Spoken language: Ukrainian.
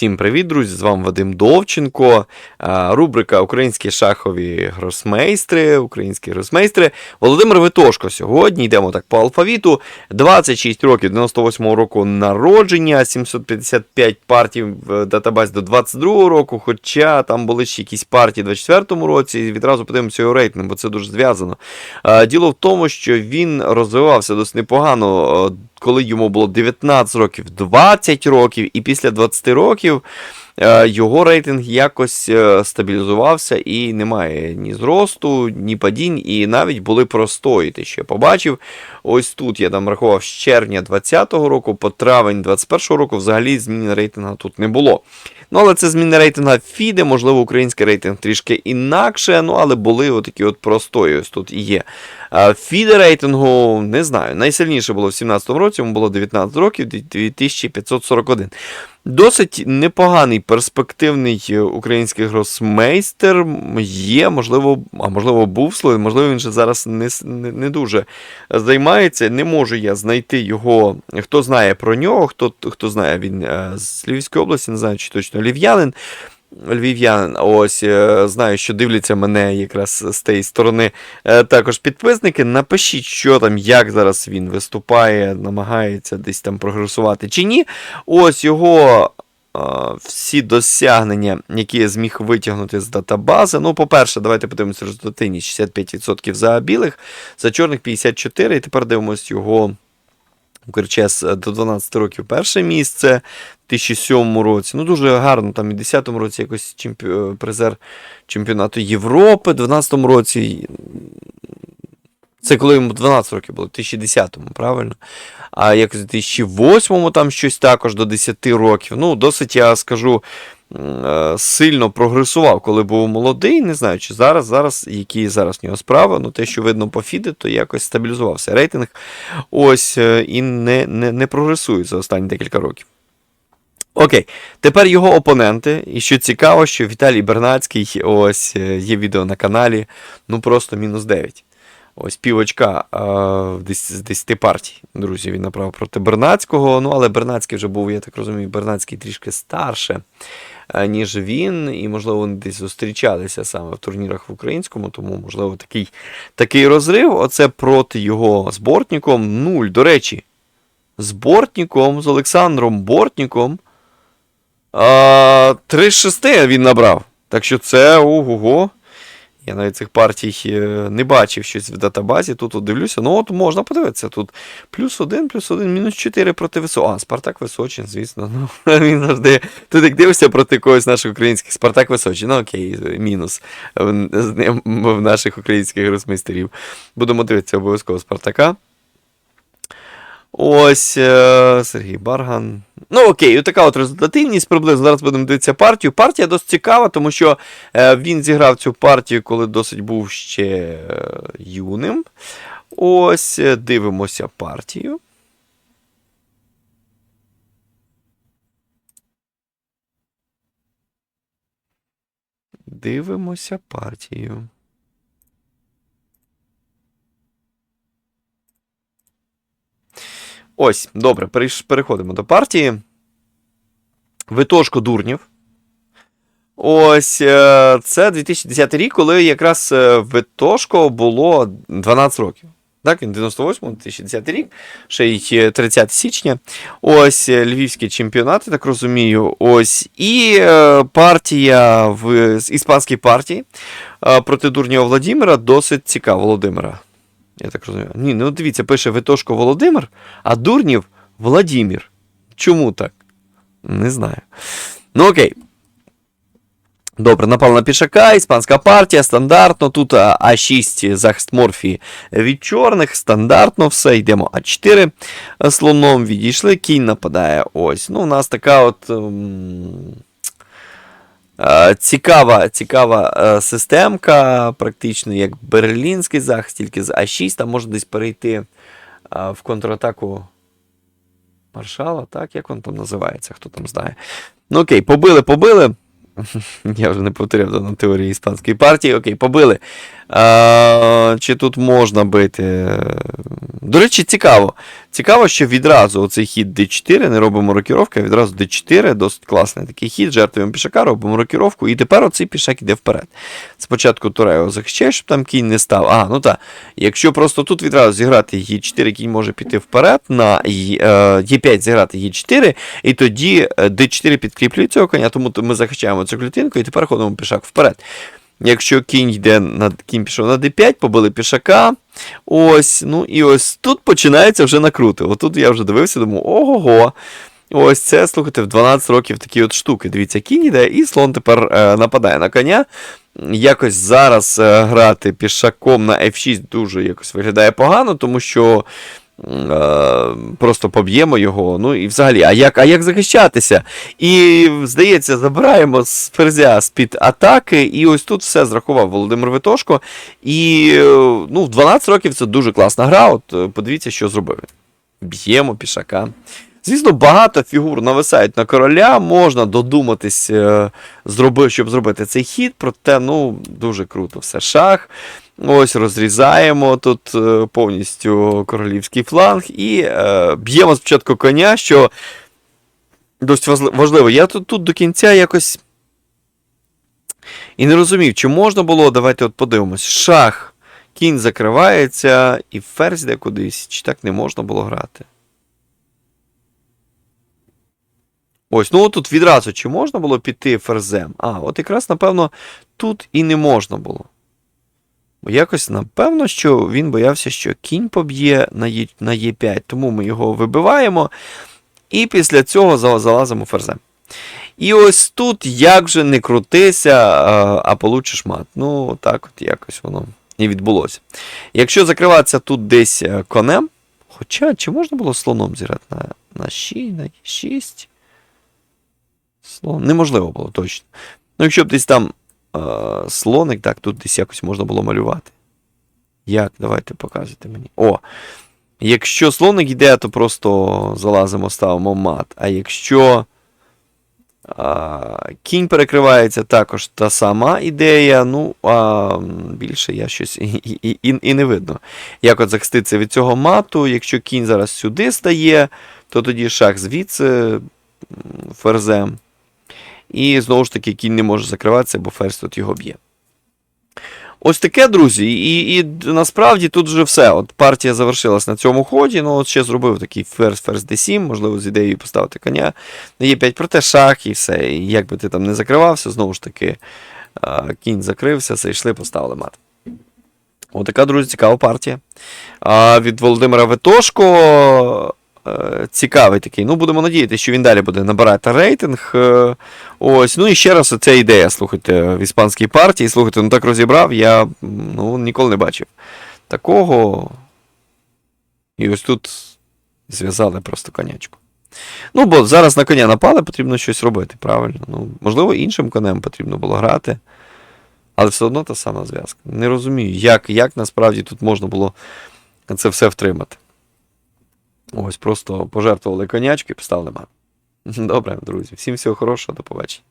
Всім привіт, друзі! З вами Вадим Довченко. Рубрика Українські шахові гросмейстри. Українські гросмейстри. Володимир Витошко. Сьогодні йдемо так по алфавіту. 26 років, 98 року народження, 755 партій в датабазі до 22 року. Хоча там були ще якісь партії в 24 році. І відразу подивимося його рейтинг, бо це дуже зв'язано. Діло в тому, що він розвивався досить непогано. Коли йому було 19 років, 20 років, і після 20 років е, його рейтинг якось е, стабілізувався і немає ні зросту, ні падінь, і навіть були простої. Ти ще побачив. Ось тут я там рахував з червня 20-го року по травень 21-го року взагалі зміни рейтингу тут не було. Ну, але це зміни рейтинга FIDE, можливо, український рейтинг трішки інакше, ну але були отакі от простої, ось тут є. FIDE рейтингу не знаю. Найсильніше було в 17-му році, йому було 19 років, 2541. Досить непоганий перспективний е, український гросмейстер є, можливо, а можливо, був слово, можливо, він же зараз не, не, не дуже займається. Не можу я знайти його. Хто знає про нього, хто, хто знає, він е, з Львівської області, не знаю, чи точно львів'янин. Львів'янин, ось е, знаю, що дивляться мене якраз з тієї сторони. Е, Також підписники. Напишіть, що там, як зараз він виступає, намагається десь там прогресувати чи ні. Ось його е, всі досягнення, які я зміг витягнути з датабази. Ну, по-перше, давайте подивимося результативність 65% за білих, за чорних 54%. І тепер дивимося його. Укрчес до 12 років перше місце, 2007 році. Ну, дуже гарно, там і в 10 році якось чемпі... е, призер чемпіонату Європи, в 12 році. Це коли йому 12 років було, в 2010-му, правильно? А якось в 2008-му там щось також до 10 років. Ну, досить, я скажу, е, сильно прогресував, коли був молодий. Не знаю, чи зараз, зараз, які зараз в нього справи. Ну, те, що видно по фіде, то якось стабілізувався рейтинг. Ось е, і не, не, не прогресує за останні декілька років. Окей, тепер його опоненти. І що цікаво, що Віталій Бернацький, ось е, є відео на каналі, ну просто мінус 9. Ось півочка а, з 10 партій, друзі, він направив проти Бернацького. Ну, але Бернацький вже був, я так розумію, Бернацький трішки старше, ніж він. І, можливо, вони десь зустрічалися саме в турнірах в українському, тому, можливо, такий, такий розрив. Оце проти його з Бортніком. Нуль. До речі, з Бортніком, з Олександром Бортніком. А, 3 з 6 він набрав. Так що це ого-го. Я навіть цих партій е, не бачив щось в датабазі. Тут от дивлюся. Ну, от можна подивитися. Тут плюс один, плюс один, мінус 4 проти Височин. А, Спартак Височин, звісно. Ну, він завжди. Тут як дивишся проти когось наших українських. Спартак Височин. Ну окей, мінус з ним в наших українських гросмейстерів. Будемо дивитися обов'язково Спартака. Ось е, Сергій Барган. Ну, окей, отака от результативність приблизно. Зараз будемо дивитися партію. Партія досить цікава, тому що е, він зіграв цю партію, коли досить був ще е, юним. Ось, е, дивимося партію. Дивимося партію. Ось, добре, переходимо до партії. Витошко Дурнів. Ось е, це 2010 рік, коли якраз е, Витошко було 12 років. Так, він 98 2010 рік, ще й е, 30 січня. Ось е, львівський чемпіонат, я так розумію. Ось. І е, партія в іспанській партії е, проти дурнього Владимира досить цікава Володимира. Я так розумію. Ні, ну дивіться, пише Витошко Володимир, а Дурнів Владимир. Чому так? Не знаю. Ну окей. Добре, напав на пішака, іспанська партія, стандартно. Тут а, А6 захист морфії від чорних, стандартно все. Йдемо А4 слоном, відійшли, кінь нападає. Ось. Ну, у нас така от. Е, Цікава, цікава е, системка, практично як берлінський захист, тільки з А6, там можна десь перейти е, в контратаку маршала, так, як він там називається, хто там знає. Ну окей, побили, побили. Я вже не повторяв дану теорію іспанської партії. Окей, побили. А, чи тут можна бити? До речі, цікаво. Цікаво, що відразу оцей хід D4, не робимо рокіровки, а відразу D4, досить класний такий хід, жертвуємо пішака, робимо рокіровку, і тепер оцей пішак іде вперед. Спочатку Турео захищає, щоб там кінь не став. А, ну так. Якщо просто тут відразу зіграти Е4, кінь може піти вперед, на Е5 зіграти Е4, і тоді е, D4 підкріплює цього коня, тому ми захищаємо цю клітинку і тепер ходимо пішак вперед. Якщо кінь йде на кінь пішов на d5, побили пішака. Ось, ну і ось тут починається вже накрути. Отут я вже дивився, думаю, ого-го. Ось це, слухайте, в 12 років такі от штуки. Дивіться, кінь йде, і слон тепер е, нападає на коня. Якось зараз е, грати пішаком на F6 дуже якось виглядає погано, тому що просто поб'ємо його. Ну і взагалі, а як, а як захищатися? І, здається, забираємо з ферзя з-під атаки, і ось тут все зрахував Володимир Витошко. І е, ну, в 12 років це дуже класна гра. От е, подивіться, що зробив. Б'ємо пішака. Звісно, багато фігур нависають на короля, можна додуматись, е, щоб зробити цей хід, проте ну, дуже круто все. Шах. Ось розрізаємо тут е, повністю королівський фланг і е, б'ємо спочатку коня, що досить важливо. Я тут, тут до кінця якось і не розумів, чи можна було, давайте от подивимось. Шах, кінь закривається, і ферзь йде кудись, чи так не можна було грати. Ось, ну тут відразу чи можна було піти ферзем? А, от якраз, напевно, тут і не можна було. Бо якось, напевно, що він боявся, що кінь поб'є на Е- на Е5, тому ми його вибиваємо. І після цього залазимо ферзем. І ось тут, як же не крутися, а, получиш мат. Ну, так от якось воно і відбулося. Якщо закриватися тут десь е, конем, хоча чи можна було слоном зіграти на, на 6, на 6? Слон. Неможливо було точно. Ну, якщо б десь там слоник, так, тут десь якось можна було малювати. Як? Давайте показуйте мені. О! Якщо слоник йде, то просто залазимо, ставимо мат. А якщо а, кінь перекривається, також та сама ідея. Ну, а більше я щось і, і, і, і не видно. Як от захиститися від цього мату, якщо кінь зараз сюди стає, то тоді шах звідси ферзем. І знову ж таки кінь не може закриватися, бо ферзь тут його б'є. Ось таке, друзі. І, і насправді тут вже все. От партія завершилась на цьому ході. Ну, от ще зробив такий ферзь, ферзь d7, можливо, з ідеєю поставити коня на Е5, проте шах і все. І як би ти там не закривався, знову ж таки, кінь закрився, зайшли, поставили мат. Отака, друзі, цікава партія. А, від Володимира Ветошко. Е, Цікавий такий. Ну, будемо надіятися, що він далі буде набирати рейтинг. Е, Ось, ну і ще раз оця ідея, слухайте, в іспанській партії. Слухайте, ну так розібрав, я ну, ніколи не бачив такого. І ось тут зв'язали просто конячку. Ну, бо зараз на коня напали, потрібно щось робити, правильно. Ну, можливо, іншим конем потрібно було грати. Але все одно та сама зв'язка. Не розумію, як, як насправді тут можна було це все втримати. Ось просто пожертвували конячки поставили мат. Добре, друзі. Всім всього хорошого, до побачення.